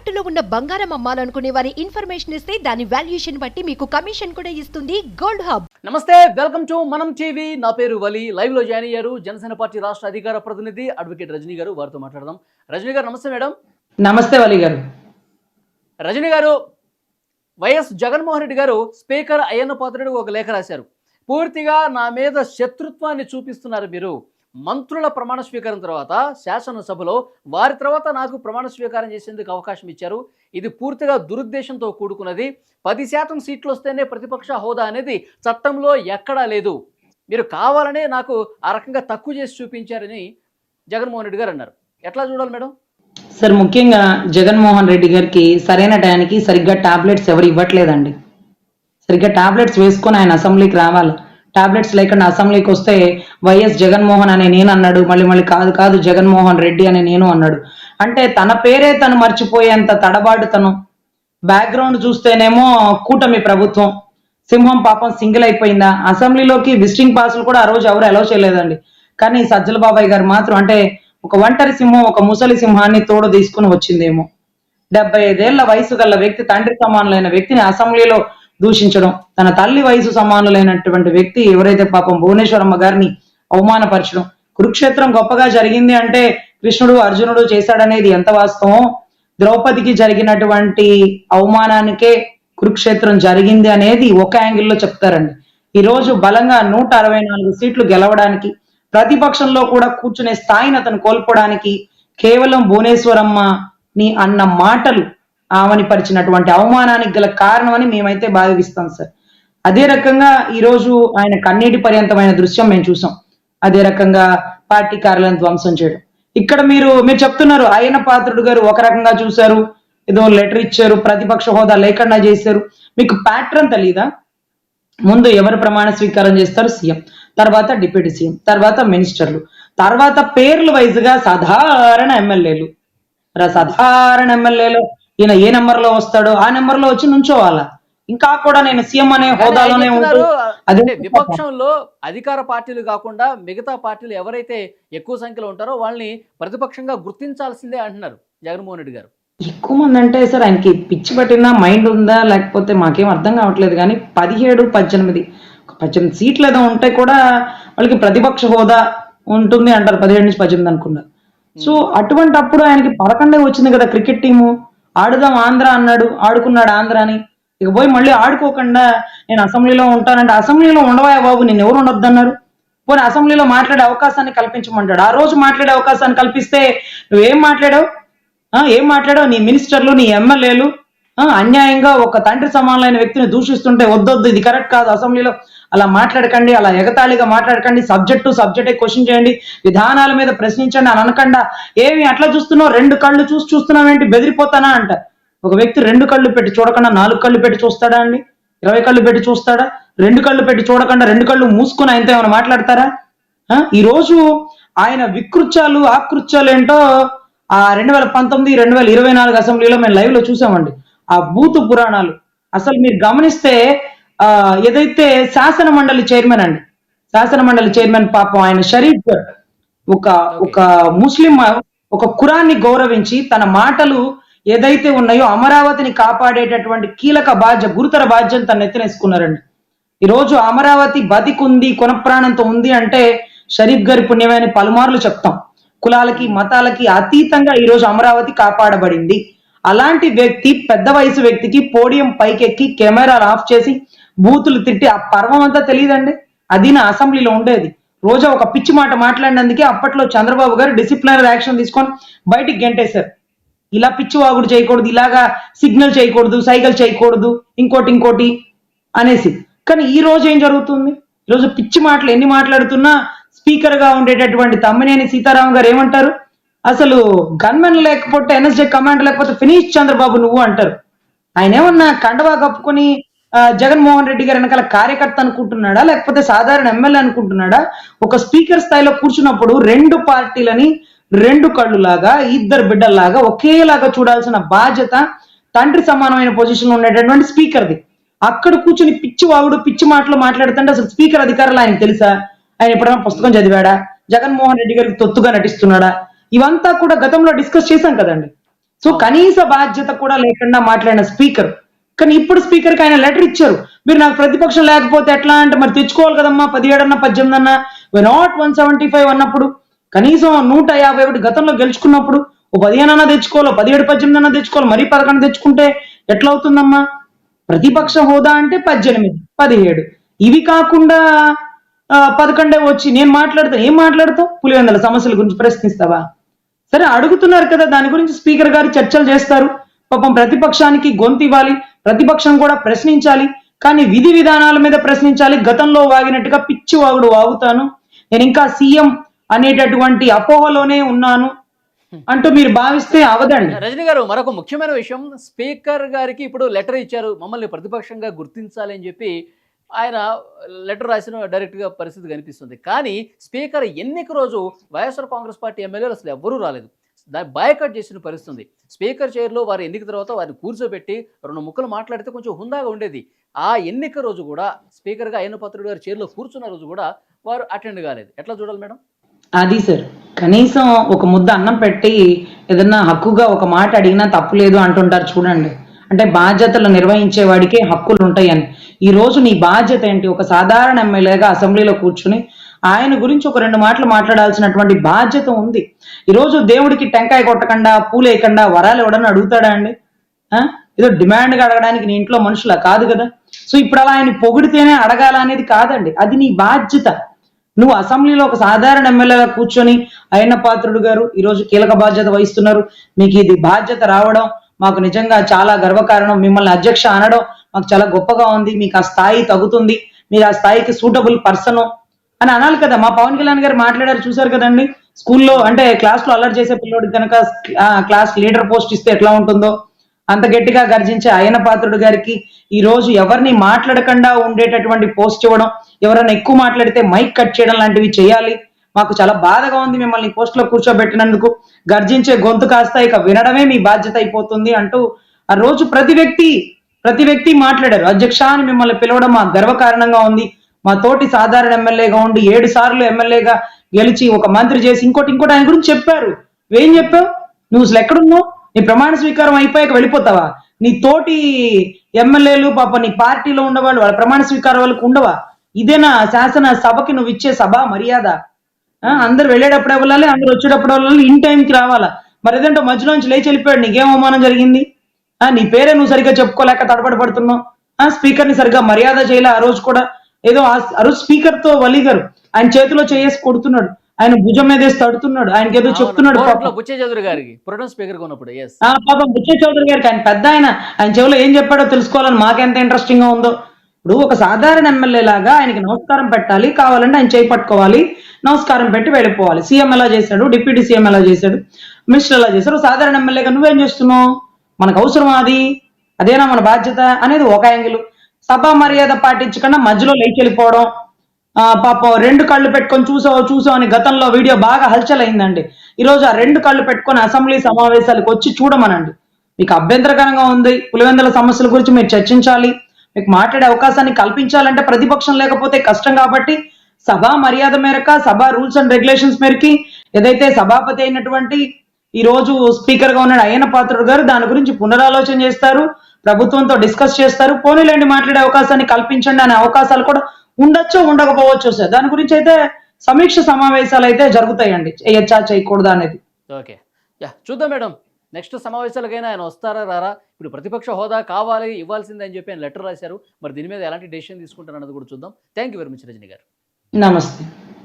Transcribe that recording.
తాకట్టులో ఉన్న బంగారం అమ్మాలనుకునే వారి ఇన్ఫర్మేషన్ ఇస్తే దాని వాల్యుయేషన్ బట్టి మీకు కమిషన్ కూడా ఇస్తుంది గోల్డ్ హబ్. నమస్తే వెల్కమ్ టు మనం టీవీ. నా పేరు వలి. లైవ్లో జాయిన్ అయ్యారు జనసేన పార్టీ రాష్ట్ర అధికార ప్రతినిధి అడ్వకేట్ రజనీ గారు. వారితో మాట్లాడదాం. రజనీ గారు నమస్తే మేడం. నమస్తే వలి గారు. రజనీ గారు వైఎస్ జగన్మోహన్ రెడ్డి గారు స్పీకర్ అయ్యన్న పాత్రుడు ఒక లేఖ రాశారు. పూర్తిగా నా మీద శత్రుత్వాన్ని చూపిస్తున్నారు మీరు. మంత్రుల ప్రమాణ స్వీకారం తర్వాత శాసనసభలో వారి తర్వాత నాకు ప్రమాణ స్వీకారం చేసేందుకు అవకాశం ఇచ్చారు. ఇది పూర్తిగా దురుద్దేశంతో కూడుకున్నది. పది శాతం సీట్లు వస్తేనే ప్రతిపక్ష హోదా అనేది చట్టంలో ఎక్కడా లేదు. మీరు కావాలనే నాకు ఆ రకంగా తక్కువ చేసి చూపించారని జగన్మోహన్ రెడ్డి గారు అన్నారు. ఎట్లా చూడాలి మేడం? సార్ ముఖ్యంగా జగన్మోహన్ రెడ్డి గారికి సరైన టయానికి సరిగ్గా టాబ్లెట్స్ ఎవరు ఇవ్వట్లేదండి. సరిగ్గా టాబ్లెట్స్ వేసుకొని ఆయన అసెంబ్లీకి రావాలి. టాబ్లెట్స్ లేకుండా అసెంబ్లీకి వస్తే వైఎస్ జగన్మోహన్ అనే నేను అన్నాడు మళ్ళీ మళ్ళీ కాదు కాదు జగన్మోహన్ రెడ్డి అని నేను అన్నాడు. అంటే తన పేరే తను మర్చిపోయేంత తడబాటుతనం. బ్యాక్గ్రౌండ్ చూస్తేనేమో కూటమి ప్రభుత్వం. సింహం పాపం సింగిల్ అయిపోయిందా? అసెంబ్లీలోకి విజిటింగ్ పాసులు కూడా ఆ రోజు ఎవరు అలౌ చేయలేదండి. కానీ సజ్జల బాబాయ్ గారు మాత్రం అంటే ఒక ఒంటరి సింహం ఒక ముసలి సింహాన్ని తోడు తీసుకుని వచ్చిందేమో. డెబ్బై ఐదేళ్ళ వయసు గల వ్యక్తి తండ్రి సమానులైన వ్యక్తిని అసెంబ్లీలో దూషించడం. తన తల్లి వయసు సమానులైనటువంటి వ్యక్తి ఎవరైతే పాపం భువనేశ్వరమ్మ గారిని అవమానపరచడం. కురుక్షేత్రం గొప్పగా జరిగింది అంటే కృష్ణుడు అర్జునుడు చేశాడనేది ఎంత వాస్తవం? ద్రౌపదికి జరిగినటువంటి అవమానానికే కురుక్షేత్రం జరిగింది అనేది ఒక యాంగిల్లో చెప్తారండి. ఈ రోజు బలంగా నూట అరవై నాలుగు సీట్లు గెలవడానికి ప్రతిపక్షంలో కూడా కూర్చునే స్థాయిని అతను కోల్పోవడానికి కేవలం భువనేశ్వరమ్మని అన్న మాటలు ఆమెని పరిచినటువంటి అవమానానికి గల కారణం అని మేమైతే భావిస్తాం సార్. అదే రకంగా ఈ రోజు ఆయన కన్నీటి పర్యంతమైన దృశ్యం మేము చూసాం. అదే రకంగా పార్టీ కార్యాలయం ధ్వంసం చేయడం. ఇక్కడ మీరు మీరు చెప్తున్నారు ఆయన పాత్రుడు గారు ఒక రకంగా చూశారు ఏదో లెటర్ ఇచ్చారు ప్రతిపక్ష హోదా లేకుండా చేశారు. మీకు ప్యాట్రన్ తెలీదా? ముందు ఎవరు ప్రమాణ స్వీకారం చేస్తారు? సీఎం. తర్వాత డిప్యూటీ సీఎం తర్వాత మినిస్టర్లు తర్వాత పేర్లు వైజ్గా సాధారణ ఎమ్మెల్యేలు. సాధారణ ఎమ్మెల్యేలు. ఈయన ఏ నెంబర్లో వస్తాడో ఆ నెంబర్లో వచ్చి నుంచోవాలా? ఇంకా కూడా నేను సీఎం అనే హోదాలోనే ఉంటూ చెప్తున్నారు, అదే విపక్షంలో అధికార పార్టీలు కాకుండా మిగతా పార్టీలు ఎవరైతే ఎక్కువ సంఖ్యలో ఉంటారో వాళ్ళని ప్రతిపక్షంగా గుర్తించాల్సిందే అంటున్నారు జగన్మోహన్ రెడ్డి గారు. ఎక్కువ మంది అంటే సార్ ఆయనకి పిచ్చి పట్టిందా మైండ్ ఉందా? లేకపోతే మాకేం అర్థం కావట్లేదు కానీ పదిహేడు పద్దెనిమిది పద్దెనిమిది సీట్లు ఏదో ఉంటే కూడా వాళ్ళకి ప్రతిపక్ష హోదా ఉంటుంది అంటారు పదిహేడు నుంచి పద్దెనిమిది అనుకున్నారు సో అటువంటి అప్పుడు ఆయనకి పదకొండే వచ్చింది కదా క్రికెట్ టీము. ఆడుదాం ఆంధ్ర అన్నాడు. ఆడుకున్నాడు ఆంధ్ర అని. ఇక పోయి మళ్ళీ ఆడుకోకుండా నేను అసెంబ్లీలో ఉంటానంటే అసెంబ్లీలో ఉండవా బాబు? నేను ఎవరు ఉండొద్దన్నారు? పోనీ అసెంబ్లీలో మాట్లాడే అవకాశాన్ని కల్పించమంటాడు. ఆ రోజు మాట్లాడే అవకాశాన్ని కల్పిస్తే నువ్వేం మాట్లాడావు? ఆ, ఏం మాట్లాడావు? నీ మినిస్టర్లు నీ ఎమ్మెల్యేలు అన్యాయంగా ఒక తండ్రి సమానమైన వ్యక్తిని దూషిస్తుంటే వద్దొద్దు. ఇది కరెక్ట్ కాదు. అసెంబ్లీలో అలా మాట్లాడకండి అలా ఎగతాళిగా మాట్లాడకండి సబ్జెక్టు సబ్జెక్టే క్వశ్చన్ చేయండి విధానాల మీద ప్రశ్నించండి అని అనకుండా ఏమి అట్లా చూస్తున్నావు? రెండు కళ్ళు చూసి చూస్తున్నావేంటి? బెదిరిపోతానా? అంట. ఒక వ్యక్తి రెండు కళ్ళు పెట్టి చూడకుండా నాలుగు కళ్ళు పెట్టి చూస్తాడా అండి? ఇరవై కళ్ళు పెట్టి చూస్తాడా? రెండు కళ్ళు పెట్టి చూడకుండా రెండు కళ్ళు మూసుకుని ఆయనతో ఏమైనా మాట్లాడతారా? ఈరోజు ఈ రోజు ఆయన వికృత్యాలు ఆకృత్యాలు ఏంటో ఆ రెండు వేల పంతొమ్మిది రెండు వేల ఇరవై నాలుగు అసెంబ్లీలో మేము లైవ్లో చూసామండి. ఆ బూతు పురాణాలు. అసలు మీరు గమనిస్తే ఏదైతే శాసన మండలి చైర్మన్ అండి శాసన మండలి చైర్మన్ పాపం ఆయన షరీఫ్ ఒక ఒక ముస్లిం ఒక కురాన్ని గౌరవించి తన మాటలు ఏదైతే ఉన్నాయో అమరావతిని కాపాడేటటువంటి కీలక బాధ్యత గురుతర బాధ్యత తను ఎత్తినేసుకున్నారండి ఈ రోజు అమరావతి బతికుంది కొనప్రాణంతో ఉంది అంటే షరీఫ్ గారి పుణ్యమని పలుమార్లు చెప్తాం. కులాలకి మతాలకి అతీతంగా ఈ రోజు అమరావతి కాపాడబడింది. అలాంటి వ్యక్తి పెద్ద వయసు వ్యక్తికి పోడియం పైకెక్కి కెమెరాలు ఆఫ్ చేసి బూతులు తిట్టి ఆ పర్వం అంతా తెలియదండి? అది నా అసెంబ్లీలో ఉండేది. రోజా ఒక పిచ్చి మాట మాట్లాడినందుకే అప్పట్లో చంద్రబాబు గారు డిసిప్లినరీ యాక్షన్ తీసుకొని బయటికి గెంటేశారు. ఇలా పిచ్చి వాగుడు చేయకూడదు ఇలాగా సిగ్నల్ చేయకూడదు సైకిల్ చేయకూడదు ఇంకోటి ఇంకోటి అనేసి. కానీ ఈ రోజు ఏం జరుగుతుంది? ఈరోజు రోజు పిచ్చి మాటలు ఎన్ని మాట్లాడుతున్నా స్పీకర్గా ఉండేటటువంటి తమ్మినేని సీతారాం గారు ఏమంటారు? అసలు గన్మెన్ లేకపోతే ఎన్ఎస్జే కమాండ్ లేకపోతే ఫినిష్ చంద్రబాబు నువ్వు అంటారు. ఆయన ఏమన్నా కండవా కప్పుకొని జగన్మోహన్ రెడ్డి గారు వెనకాల కార్యకర్త అనుకుంటున్నాడా? లేకపోతే సాధారణ ఎమ్మెల్యే అనుకుంటున్నాడా? ఒక స్పీకర్ స్థాయిలో కూర్చున్నప్పుడు రెండు పార్టీలని రెండు కళ్ళులాగా ఇద్దరు బిడ్డల్లాగా ఒకేలాగా చూడాల్సిన బాధ్యత తండ్రి సమానమైన పొజిషన్లో ఉండేటటువంటి స్పీకర్ది. అక్కడ కూర్చుని పిచ్చి వాగుడు పిచ్చి మాటలు మాట్లాడుతుంటే అసలు స్పీకర్ అధికారులు ఆయనకు తెలుసా? ఆయన ఎప్పుడైనా పుస్తకం చదివాడా? జగన్మోహన్ రెడ్డి గారికి తొత్తుగా నటిస్తున్నాడా? ఇవంతా కూడా గతంలో డిస్కస్ చేశాం కదండి. సో కనీస బాధ్యత కూడా లేకుండా మాట్లాడిన స్పీకర్ కానీ ఇప్పుడు స్పీకర్కి ఆయన లెటర్ ఇచ్చారు. మీరు నాకు ప్రతిపక్షం లేకపోతే ఎట్లా అంటే మరి తెచ్చుకోవాలి కదమ్మా పదిహేడు అన్న పద్దెనిమిది అన్న నాట్ వన్ సెవెంటీ ఫైవ్ అన్నప్పుడు? కనీసం నూట యాభై ఒకటి గతంలో గెలుచుకున్నప్పుడు ఓ పదిహేను అన్న తెచ్చుకోవాలి పదిహేడు పద్దెనిమిది అన్న తెచ్చుకోవాలి మరీ పదకొండు తెచ్చుకుంటే ఎట్లా అవుతుందమ్మా ప్రతిపక్ష హోదా అంటే పద్దెనిమిది పదిహేడు. ఇవి కాకుండా పదకొండే వచ్చి నేను మాట్లాడతాను ఏం మాట్లాడతావు? పులివెందల సమస్యల గురించి ప్రశ్నిస్తావా? సరే అడుగుతున్నారు కదా దాని గురించి స్పీకర్ గారు చర్చలు చేస్తారు. పాపం ప్రతిపక్షానికి గొంతు ఇవ్వాలి. ప్రతిపక్షం కూడా ప్రశ్నించాలి కానీ విధి విధానాల మీద ప్రశ్నించాలి. గతంలో వాగినట్టుగా పిచ్చి వాగుడు వాగుతాను. నేను ఇంకా సీఎం అనేటటువంటి అపోహలోనే ఉన్నాను అంటూ మీరు భావిస్తే అవదండి. రజనీ గారు మరొక ముఖ్యమైన విషయం. స్పీకర్ గారికి ఇప్పుడు లెటర్ ఇచ్చారు. మమ్మల్ని ప్రతిపక్షంగా గుర్తించాలి అని చెప్పి ఆయన లెటర్ రాసిన డైరెక్ట్గా పరిస్థితి కనిపిస్తుంది. కానీ స్పీకర్ ఎన్నిక రోజు వైఎస్ఆర్ కాంగ్రెస్ పార్టీ ఎమ్మెల్యేలు అసలు ఎవ్వరూ రాలేదు. దాన్ని బయకట్ చేసిన పరిస్థితుంది. స్పీకర్ చైర్లో వారు ఎన్నిక తర్వాత వారిని కూర్చోబెట్టి రెండు ముక్కలు మాట్లాడితే కొంచెం హుందాగా ఉండేది. ఆ ఎన్నిక రోజు కూడా స్పీకర్గా అయ్యన్న పాత్రుడు చైర్లో కూర్చున్న రోజు కూడా వారు అటెండ్ కాలేదు. ఎట్లా చూడాలి మేడం? అది సార్ కనీసం ఒక ముద్ద అన్నం పెట్టి ఏదన్నా హక్కుగా ఒక మాట అడిగినా తప్పులేదు అంటుంటారు చూడండి. అంటే బాధ్యతలు నిర్వహించే వాడికే హక్కులు ఉంటాయని. ఈ రోజు నీ బాధ్యత ఏంటి? ఒక సాధారణ ఎమ్మెల్యేగా అసెంబ్లీలో కూర్చుని ఆయన గురించి ఒక రెండు మాటలు మాట్లాడాల్సినటువంటి బాధ్యత ఉంది. ఈరోజు దేవుడికి టెంకాయ కొట్టకుండా పూలేయకుండా వరాలు ఇవ్వడని అడుగుతాడా అండి? ఆ? ఏదో డిమాండ్గా అడగడానికి నీ ఇంట్లో మనుషులా కాదు కదా? సో ఇప్పుడు అలా ఆయన పొగిడితేనే అడగాల అనేది కాదండి. అది నీ బాధ్యత. నువ్వు అసెంబ్లీలో ఒక సాధారణ ఎమ్మెల్యేగా కూర్చొని అయ్యన్న పాత్రుడు గారు ఈరోజు కీలక బాధ్యత వహిస్తున్నారు. మీకు ఇది బాధ్యత రావడం మాకు నిజంగా చాలా గర్వకారణం. మిమ్మల్ని అధ్యక్ష అనడం మాకు చాలా గొప్పగా ఉంది. మీకు ఆ స్థాయి తగ్గుతుంది మీరు ఆ స్థాయికి సూటబుల్ పర్సన్. అని అనాలి కదా. మా పవన్ కళ్యాణ్ గారు మాట్లాడారు చూసారు కదండి? స్కూల్లో అంటే క్లాస్లో అలర్ట్ చేసే పిల్లోడికి కనుక క్లాస్ లీడర్ పోస్ట్ ఇస్తే ఎట్లా ఉంటుందో? అంత గట్టిగా గర్జించే అయన పాత్రుడు గారికి ఈ రోజు ఎవరిని మాట్లాడకుండా ఉండేటటువంటి పోస్ట్ ఇవ్వడం ఎవరైనా ఎక్కువ మాట్లాడితే మైక్ కట్ చేయడం లాంటివి చేయాలి. మాకు చాలా బాధగా ఉంది మిమ్మల్ని పోస్ట్లో కూర్చోబెట్టినందుకు. గర్జించే గొంతు కాస్త ఇక వినడమే మీ బాధ్యత అయిపోతుంది అంటూ ఆ రోజు ప్రతి వ్యక్తి ప్రతి వ్యక్తి మాట్లాడారు. అధ్యక్ష అని మిమ్మల్ని పిలవడం మా గర్వకారణంగా ఉంది. మా తోటి సాధారణ ఎమ్మెల్యేగా ఉండి ఏడు సార్లు ఎమ్మెల్యేగా గెలిచి ఒక మంత్రి చేసి ఇంకోటి ఇంకోటి ఆయన గురించి చెప్పారు. ఏం చెప్పావు? నువ్వు అసలు ఎక్కడున్నావు? నీ ప్రమాణ స్వీకారం అయిపోయాక వెళ్ళిపోతావా? నీ తోటి ఎమ్మెల్యేలు పాప నీ పార్టీలో ఉండేవాళ్ళు వాళ్ళ ప్రమాణ స్వీకారం వాళ్ళకు ఉండవా? ఇదేనా శాసన సభకి నువ్వు ఇచ్చే సభ మర్యాద? ఆ, అందరు వెళ్ళేటప్పుడు వెళ్ళాలి అందరు వచ్చేటప్పుడు వెళ్ళాలి ఇన్ టైంకి రావాలా? మరి ఏదంటే మధ్యలో నుంచి లేచి వెళ్ళిపోయాడు నీకేం అవమానం జరిగింది? ఆ నీ పేరే నువ్వు సరిగ్గా చెప్పుకోలేక తడబడి పడుతున్నావు? ఆ స్పీకర్ని సరిగ్గా మర్యాద చేయలే ఆ రోజు కూడా? ఏదో ఆ- రోజు స్పీకర్తో వలి గారు ఆయన చేతిలో చేయేసి కొడుతున్నాడు. ఆయన భుజం మీద వేసి తడుతున్నాడు. ఆయనకి ఏదో చెప్తున్నాడు. బుచ్చే చౌదరి గారికి ప్రొటెం స్పీకర్ ఆ పాపం బుచ్చే చౌదరి గారికి ఆయన పెద్ద ఆయన. ఆయన చెవిలో ఏం చెప్పాడో తెలుసుకోవాలని మాకెంత ఇంట్రెస్టింగ్గా ఉందో. ఇప్పుడు ఒక సాధారణ ఎమ్మెల్యే లాగా ఆయనకి నమస్కారం పెట్టాలి కావాలంటే ఆయన చేయి పట్టుకోవాలి నమస్కారం పెట్టి వెళ్ళిపోవాలి. సీఎం ఎలా చేశాడు? డిప్యూటీ సీఎం ఎలా చేశాడు? మినిస్టర్ ఎలా చేశాడు? సాధారణ ఎమ్మెల్యేగా నువ్వేం చేస్తున్నావు? మనకు అవసరమా అది? అదేనా మన బాధ్యత? అనేది ఒక యాంగిల్. సభా మర్యాద పాటించకుండా మధ్యలో లేచి వెళ్ళిపోవడం పాపం రెండు కళ్ళు పెట్టుకొని చూసావు చూసావు అని గతంలో వీడియో బాగా హల్చల్ అయిందండి ఈ రోజు ఆ రెండు కళ్ళు పెట్టుకొని అసెంబ్లీ సమావేశాలకు వచ్చి చూడమనండి. మీకు అభ్యంతరకరంగా ఉంది పులివెందుల సమస్యల గురించి మీరు చర్చించాలి మీకు మాట్లాడే అవకాశాన్ని కల్పించాలంటే ప్రతిపక్షం లేకపోతే కష్టం కాబట్టి సభా మర్యాద మేరకు సభా రూల్స్ అండ్ రెగ్యులేషన్స్ మేరకి ఏదైతే సభాపతి అయినటువంటి ఈ రోజు స్పీకర్గా ఉన్నాడు అయ్యన పాత్రుడు గారు దాని గురించి పునరాలోచన చేస్తారు. ప్రభుత్వంతో డిస్కస్ చేస్తారు. పోనీలేండి మాట్లాడే అవకాశాన్ని కల్పించండి అనే అవకాశాలు కూడా ఉండొచ్చు ఉండకపోవచ్చు సార్. దాని గురించి అయితే సమీక్ష సమావేశాలు అయితే జరుగుతాయండి. చేయొచ్చా చేయకూడదా అనేది. ఓకే. యా చూద్దాం మేడం. నెక్స్ట్ సమావేశాలకైనా ఆయన వస్తారా రారా? ఇప్పుడు ప్రతిపక్ష హోదా కావాలి ఇవ్వాల్సిందే అని చెప్పి ఆయన లెటర్ రాశారు. మరి దీని మీద ఎలాంటి డెసిషన్ తీసుకుంటారన్నది కూడా చూద్దాం. Thank you very much Rajani garu. నమస్తే.